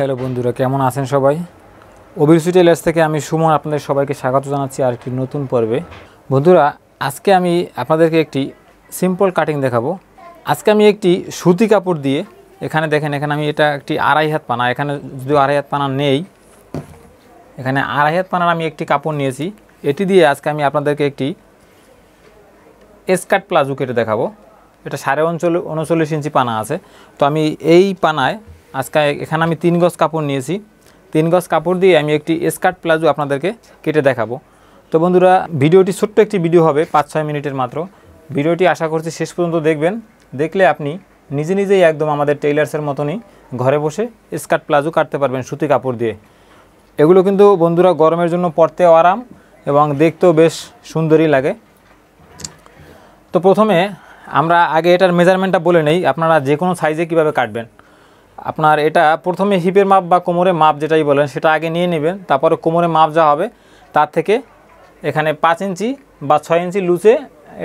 Hello বন্ধুরা, কেমন আছেন সবাই? অভিরুচি টেলার্স থেকে আমি সুমন আপনাদের সবাইকে স্বাগত জানাচ্ছি আর একটি নতুন পর্বে। বন্ধুরা, আজকে আমি আপনাদেরকে একটি সিম্পল কাটিং দেখাবো। আজকে আমি একটি সুতি কাপড় দিয়ে, এখানে দেখেন, এখানে আমি এটা একটি আড়াই হাত পানা, এখানে যদিও আড়াই হাত পানা নেই, এখানে আড়াই হাত পানার আমি একটি কাপড় নিয়েছি। এটি দিয়ে আজকে আমি আপনাদেরকে একটি স্কার্ট প্লাজো কেটে দেখাবো। এটা সাড়ে উনচল্লিশ উনচল্লিশ ইঞ্চি পানা আছে। তো আমি এই পানায় আজকে এখানে আমি তিন গজ কাপড় নিয়েছি। তিন গজ কাপড় দিয়ে আমি একটি স্কার্ট প্লাজো আপনাদেরকে কেটে দেখাবো। তো বন্ধুরা, ভিডিওটি ছোট্ট একটি ভিডিও হবে, পাঁচ ছয় মিনিটের মাত্র। ভিডিওটি আশা করছি শেষ পর্যন্ত দেখবেন। দেখলে আপনি নিজে নিজেই একদম আমাদের টেইলার্সের মতনই ঘরে বসে স্কার্ট প্লাজো কাটতে পারবেন সুতি কাপড় দিয়ে। এগুলো কিন্তু বন্ধুরা গরমের জন্য পরতেও আরাম এবং দেখতেও বেশ সুন্দরই লাগে। তো প্রথমে আমরা আগে এটার মেজারমেন্টটা বলে নেই। আপনারা যে কোনো সাইজে কীভাবে কাটবেন। আপনার এটা প্রথমে হিপের মাপ বা কোমরের মাপ যেটাই বলেন, সেটা আগে নিয়ে নেবেন, তারপরে কোমরের মাপ যা হবে, তার থেকে এখানে পাঁচ ইঞ্চি বা ছয় ইঞ্চি লুজে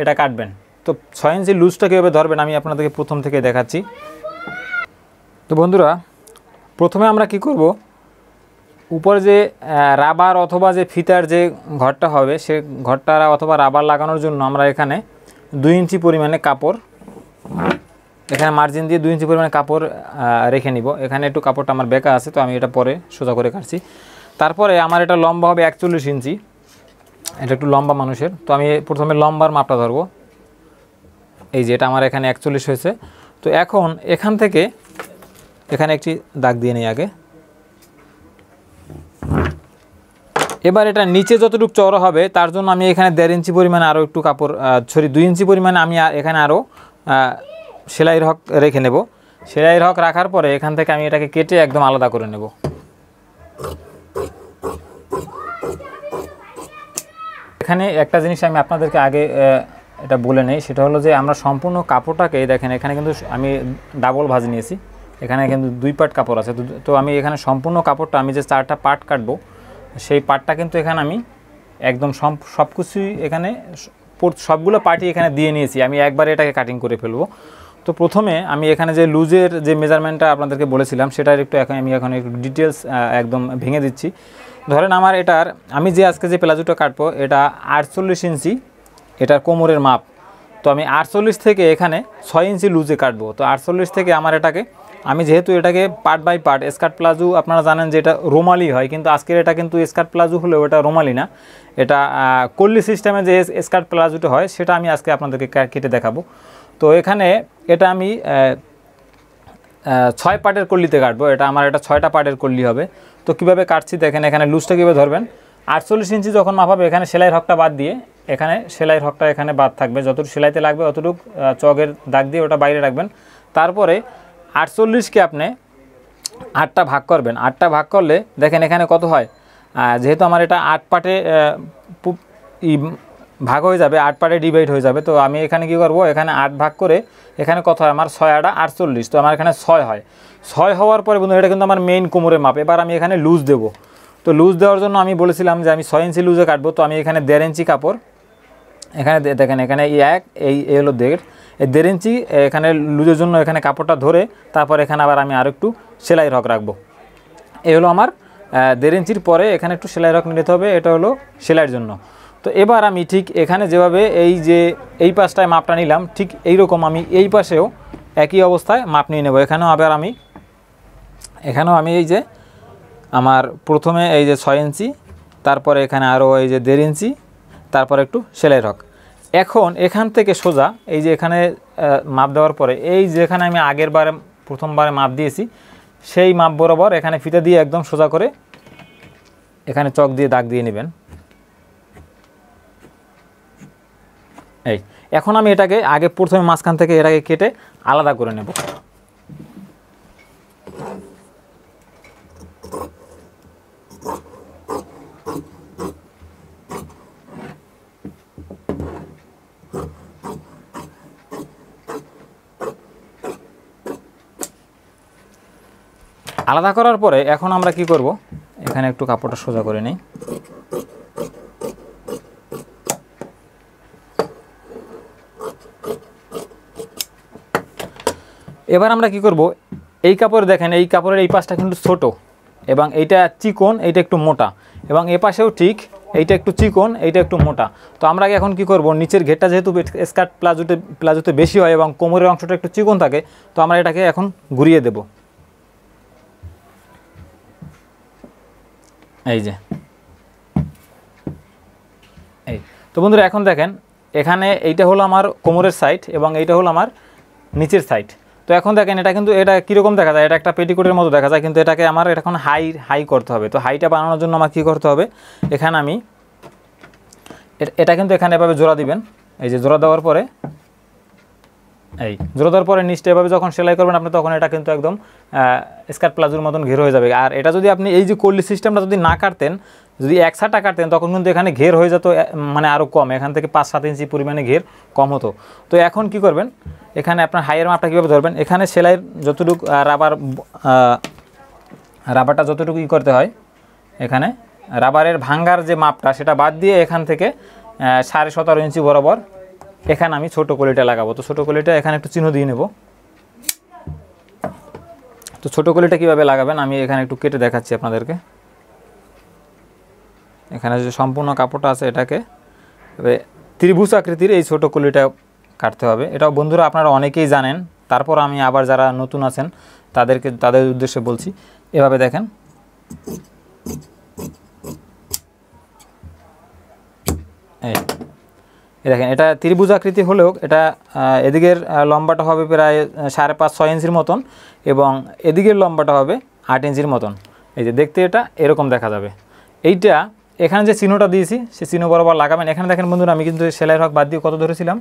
এটা কাটবেন। তো ছয় ইঞ্চি লুজটা কীভাবে ধরবেন আমি আপনাদেরকে প্রথম থেকে দেখাচ্ছি। তো বন্ধুরা, প্রথমে আমরা কি করব? উপরে যে রাবার অথবা যে ফিতার যে ঘরটা হবে, সে ঘরটা অথবা রাবার লাগানোর জন্য আমরা এখানে দুই ইঞ্চি পরিমাণে কাপড় এখানে মার্জিন দিয়ে দুই ইঞ্চি পরিমাণে কাপড় রেখে নিব। এখানে একটু কাপড়টা আমার বেকা আছে, তো আমি এটা পরে সোজা করে কাটছি। তারপরে আমার এটা লম্বা হবে একচল্লিশ ইঞ্চি এটা একটু লম্বা মানুষের। তো আমি প্রথমে লম্বার মাপটা ধরবো। এই যে এটা আমার এখানে একচল্লিশ হয়েছে। তো এখন এখান থেকে এখানে একটি দাগ দিয়ে নিই আগে। এবার এটা নিচে যতটুকু চওড়া হবে, তার জন্য আমি এখানে দেড় ইঞ্চি পরিমাণে আরও একটু কাপড় সরি, দুই ইঞ্চি পরিমাণে আমি এখানে আরও সেলাইয়ের হক রেখে নেব। সেলাইয়ের হক রাখার পরে এখান থেকে আমি এটাকে কেটে একদম আলাদা করে নেব। এখানে একটা জিনিস আমি আপনাদেরকে আগে এটা বলে নেই। সেটা হলো যে আমরা সম্পূর্ণ কাপড়টাকে দেখেন, এখানে কিন্তু আমি ডাবল ভাজ নিয়েছি। এখানে কিন্তু দুই পার্ট কাপড় আছে। তো- আমি এখানে সম্পূর্ণ কাপড়টা, আমি যে চারটা পার্ট কাটবো, সেই পার্টটা কিন্তু এখানে আমি একদম সব কিছুই এখানে, সবগুলো পার্টি এখানে দিয়ে নিয়েছি। আমি একবারে এটাকে কাটিং করে ফেলব। তো প্রথমে আমি এখানে যে লুজের যে মেজারমেন্টটা আপনাদেরকে বলেছিলাম, সেটার একটু এখন আমি এখন একটু ডিটেলস একদম ভেঙে দিচ্ছি। ধরেন আমার এটার, আমি যে আজকে যে প্লাজোটা কাটবো, এটা আটচল্লিশ ইঞ্চি, এটার কোমরের মাপ। তো আমি আটচল্লিশ থেকে এখানে ছয় ইঞ্চি লুজে কাটবো। তো আটচল্লিশ থেকে আমার এটাকে, আমি যেহেতু এটাকে part by part skirt palazzo আপনারা জানেন যে এটা রোমালি হয়, কিন্তু আজকের এটা কিন্তু স্কার্ট প্লাজো হলেও এটা রোমালি না। এটা কল্লি সিস্টেমে যে স্কার্ট প্লাজোটা হয়, সেটা আমি আজকে আপনাদেরকে কেটে দেখাবো। তো এখানে এটা আমি ছয় পার্টের কল্লিতে কাটবো। এটা আমার এটা ছয়টা পার্টের কল্লি হবে। তো কীভাবে কাটছি দেখেন, এখানে লুজটা কীভাবে ধরবেন? আটচল্লিশ ইঞ্চি যখন মাপাবে, এখানে সেলাইয়ের হকটা বাদ দিয়ে, এখানে সেলাইয়ের হকটা এখানে বাদ থাকবে। যতটুকু সেলাইতে লাগবে, অতটুকু চকের দাগ দিয়ে ওটা বাইরে রাখবেন। তারপরে আটচল্লিশকে আপনি আটটা ভাগ করবেন। আটটা ভাগ করলে, দেখেন এখানে কত হয়? যেহেতু আমার এটা আট পাটে ভাগ হয়ে যাবে, আট পার্টে ডিভাইড হয়ে যাবে। তো আমি এখানে কি করব? এখানে আট ভাগ করে এখানে কত হয়? আমার ছয় আটা আটচল্লিশ। তো আমার এখানে ছয় হয়। ছয় হওয়ার পরে বন্ধু, এটা কিন্তু আমার মেইন কোমরের মাপ। এবার আমি এখানে লুজ দেবো। তো লুজ দেওয়ার জন্য আমি বলেছিলাম যে, আমি ছয় ইঞ্চি লুজে কাটবো। তো আমি এখানে দেড় ইঞ্চি কাপড়। এখানে দেখেন, এখানে এই এক, এই এই হলো দেড়। এই দেড় ইঞ্চি, এখানে লুজের জন্য এখানে কাপড়টা ধরে তারপর এখানে আবার আমি আর একটু সেলাই রক রাখব। এই হলো আমার দেড় ইঞ্চির পরে এখানে একটু সেলাই রক নিতে হবে। এটা হলো সেলাইয়ের জন্য। তো এবার আমি ঠিক এখানে যেভাবে এই যে এই পাশটায় মাপটা নিলাম, ঠিক এই রকম আমি এই পাশেও একই অবস্থায় মাপ নিয়ে নেব। এখানেও আবার আমি, এখানেও আমি এই যে আমার প্রথমে এই যে ছয় ইঞ্চি, তারপরে এখানে আরও এই যে দেড় ইঞ্চি, তারপরে একটু সেলাই রক। এখন এখান থেকে সোজা এই যে এখানে মাপ দেওয়ার পরে এই যেখানে আমি আগের বারে, প্রথমবারে মাপ দিয়েছি, সেই মাপ বরাবর এখানে ফিতে দিয়ে একদম সোজা করে এখানে চক দিয়ে দাগ দিয়ে নেবেন। এই, এখন আমি এটাকে আগে প্রথমে মাঝখান থেকে এটাকে কেটে আলাদা করে নেব। আলাদা করার পরে এখন আমরা কি করব? এখানে একটু কাপড়টা সোজা করে নিই। এবার আমরা কি করব? এই কাপড় দেখেন, এই কাপড়ের এই পাশটা কিন্তু ছোট এবং এইটা চিকন, এইটা একটু মোটা এবং এ পাশেও ঠিক এইটা একটু চিকন, এইটা একটু মোটা। তো আমরা এখন কি করব? নিচের ঘেরটা যেহেতু স্কার্ট প্লাজোতে প্লাজোতে বেশি হয় এবং কোমরের অংশটা একটু চিকন থাকে, তো আমরা এটাকে এখন ঘুরিয়ে দেব। এই যে। এই। তো বন্ধুরা, এখন দেখেন, এখানে এইটা হলো আমার কোমরের সাইড এবং এইটা হলো আমার নিচের সাইড তো এখন দেখেন এটা কিন্তু এটা কীরকম দেখা যায়? এটা একটা পেটিকোটের মতো দেখা যায়, কিন্তু এটাকে আমার এখন হাই হাই করতে হবে। তো হাইটা বানানোর জন্য আমার কী করতে হবে? এখানে আমি এটা কিন্তু এখানে এভাবে জোড়া দিবেন। এই যে জোড়া দেওয়ার পরে, এই জোড়া দেওয়ার পরে নিচটা এভাবে যখন সেলাই করবেন, আপনি তখন এটা কিন্তু একদম স্কার্ট প্লাজোর মতন ঘের হয়ে যাবে। আর এটা যদি আপনি এই যে কল্লি সিস্টেমটা যদি না কাটতেন যদি এক সাটা কাটতেন, তখন কিন্তু এখানে ঘের হয়ে যেত মানে আরও কম। এখান থেকে পাঁচ, সাত ইঞ্চি পরিমাণে ঘের কম হতো। তো এখন কি করবেন? এখানে আপনার হাইয়ের মাপটা কীভাবে ধরবেন? এখানে সেলাইয়ের যতটুকু রাবার রাবারটা যতটুকু ই করতে হয়, এখানে রাবারের ভাঙ্গার যে মাপটা, সেটা বাদ দিয়ে এখান থেকে সাড়ে সতেরো ইঞ্চি বরাবর এখানে আমি ছোটো কলিটা লাগাবো। তো ছোটো কলিটা এখানে একটু চিহ্ন দিয়ে নেব। তো ছোটো কলিটা কীভাবে লাগাবেন? আমি এখানে একটু কেটে দেখাচ্ছি আপনাদেরকে। এখানে যে সম্পূর্ণ কাপড়টা আছে এটাকে তবে ত্রিভুজ আকৃতির এই ছোটো কুলিটা কাটতে হবে। এটাও বন্ধুরা আপনারা অনেকেই জানেন, তারপর আমি আবার যারা নতুন আছেন, তাদেরকে, তাদের উদ্দেশ্যে বলছি, এভাবে দেখেন। এই দেখেন, এটা ত্রিভুজ আকৃতি হলেও এটা এদিকের লম্বাটা হবে প্রায় সাড়ে পাঁচ, ছয় ইঞ্চির মতন এবং এদিকের লম্বাটা হবে আট ইঞ্চির মতন। এই যে দেখতে এটা এরকম দেখা যাবে। এইটা এখানে যে চিহ্নটা দিয়েছি, সেই চিহ্ন বরাবর লাগাবেন। এখানে দেখেন বন্ধুরা, আমি কিন্তু সেলাইয়ের হক বাদ দিয়ে কত ধরেছিলাম?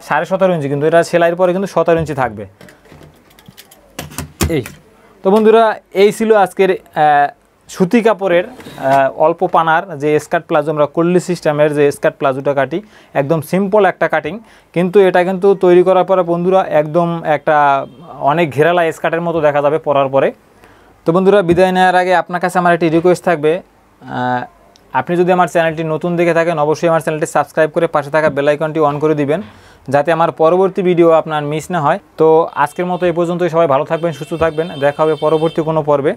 সাড়ে সতেরো ইঞ্চি, কিন্তু এটা সেলাইয়ের পরে কিন্তু সতেরো ইঞ্চি থাকবে। এই। তো বন্ধুরা, এই ছিল আজকের সুতি কাপড়ের অল্প পানার যে স্কার্ট প্লাজো, আমরা কল্লি সিস্টেমের যে স্কার্ট প্লাজোটা কাটি, একদম সিম্পল একটা কাটিং কিন্তু এটা কিন্তু তৈরি করার পরে বন্ধুরা, একদম একটা অনেক ঘেরালা স্কার্টের মতো দেখা যাবে পরার পরে। তো বন্ধুরা, বিদায় নেওয়ার আগে আপনার কাছে আমার একটি রিকোয়েস্ট থাকবে। আপনি যদি আমার চ্যানেলটি নতুন দেখে থাকেন, অবশ্যই আমার চ্যানেলটি সাবস্ক্রাইব করে পাশে থাকা বেলাইকনটি অন করে দিবেন, যাতে আমার পরবর্তী ভিডিও আপনার মিস না হয়। তো আজকের মতো এই পর্যন্তই, সবাই ভালো থাকবেন, সুস্থ থাকবেন, দেখা হবে পরবর্তী কোনো পর্বে।